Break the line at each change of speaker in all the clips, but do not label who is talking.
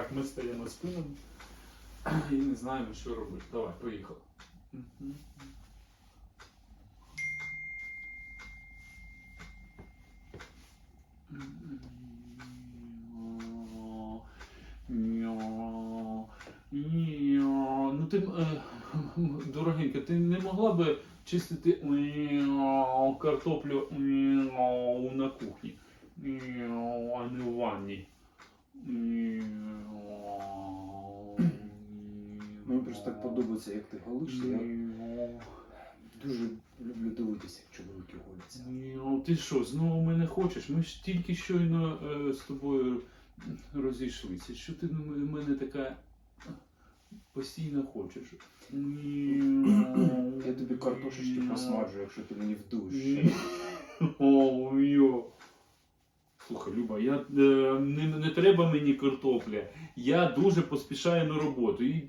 Так, ми стаємо спинами і не знаємо, що робити. Давай, поїхали. Ну ти, е, дорогенька, ти не могла би чистити картоплю на кухні, а не у ванні.
Мені так подобається, як ти голишся. Я дуже люблю дивитися, як чоловіки голяться.
Ну, ти що, знову мене хочеш? Ми ж тільки щойно е, з тобою розійшлися. Що ти на мене така постійно хочеш?
Я тобі картошечки посмажу, якщо ти мені вдуєш.
О. Слухай, Люба, я, е, не, не треба мені картопля. Я дуже поспішаю на роботу. І,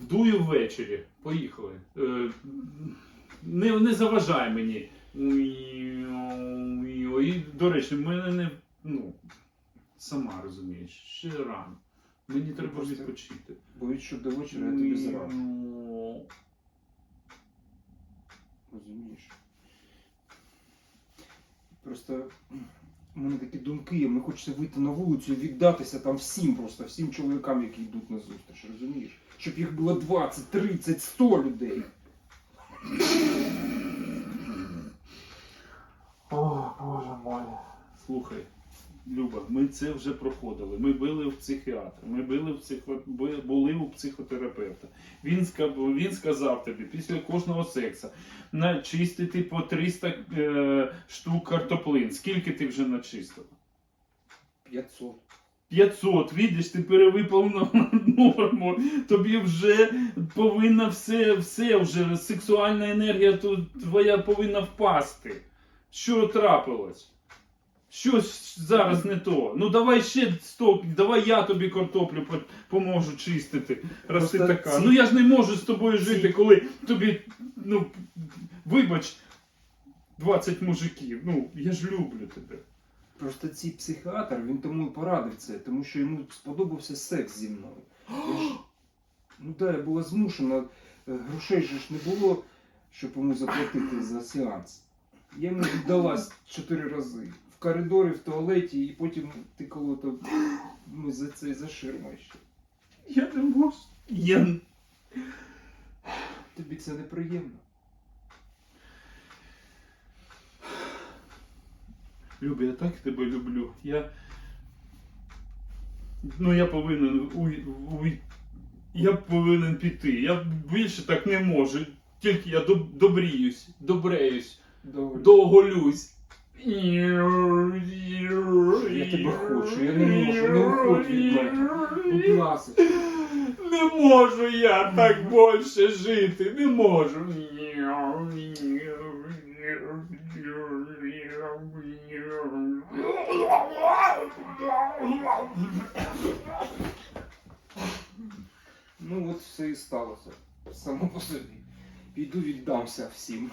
м, вдую ввечері. Поїхали. Е, не, не заважай мені. І, до речі, мене не. Ну, сама розумієш, ще рано. Мені треба
Просто-
відпочити.
Боюсь, що до вечора я тобі зраджу.
Ну,
Розумієш? Просто у мене такі думки, є, мені хочеться вийти на вулицю і віддатися там всім просто, всім чоловікам, які йдуть на зустріч, розумієш? Щоб їх було 20, 30, 100 людей.
О, Боже мой. Слухай, Люба, ми це вже проходили. Ми були в психіатра, ми були в психо... були у психотерапевта. Він, ска- він сказав тобі після кожного сексу начистити по 300 е... штук картоплин. Скільки ти вже начистила?
500.
500, видиш, ти перевиповнила норму. Тобі вже повинна все, все вже сексуальна енергія тут твоя повинна впасти. Що трапилось? Що ж зараз не то? Ну давай ще 100, давай я тобі картоплю поможу чистити. Раз ти
Просто
така.
ці-
Ну я ж не можу з тобою жити, коли тобі, ну, вибач, 20 мужиків. Ну, я ж люблю тебе.
Просто цей психіатр, він тому і порадив це, тому що йому сподобався секс зі мною. Я ж, ну так, я була змушена, е, грошей же ж не було, щоб йому заплатити за сеанс. Я йому віддалась чотири рази. Коридорі, в туалеті, і потім ти коли то ну, за це за ширмою ще.
Я не можу. Я
Тобі це неприємно.
Любі, я так тебе люблю. Я. Ну, я повинен уй... Уй... Я повинен піти. Я більше так не можу. Тільки я доб... добріюсь, добреюсь,
Добре.
доголюсь.
Я тебе хочу, я не можу, не уходь від мене. Будь ласка.
Не можу я так більше жити, не можу.
Ну от все і сталося. Само по собі. Піду віддамся всім.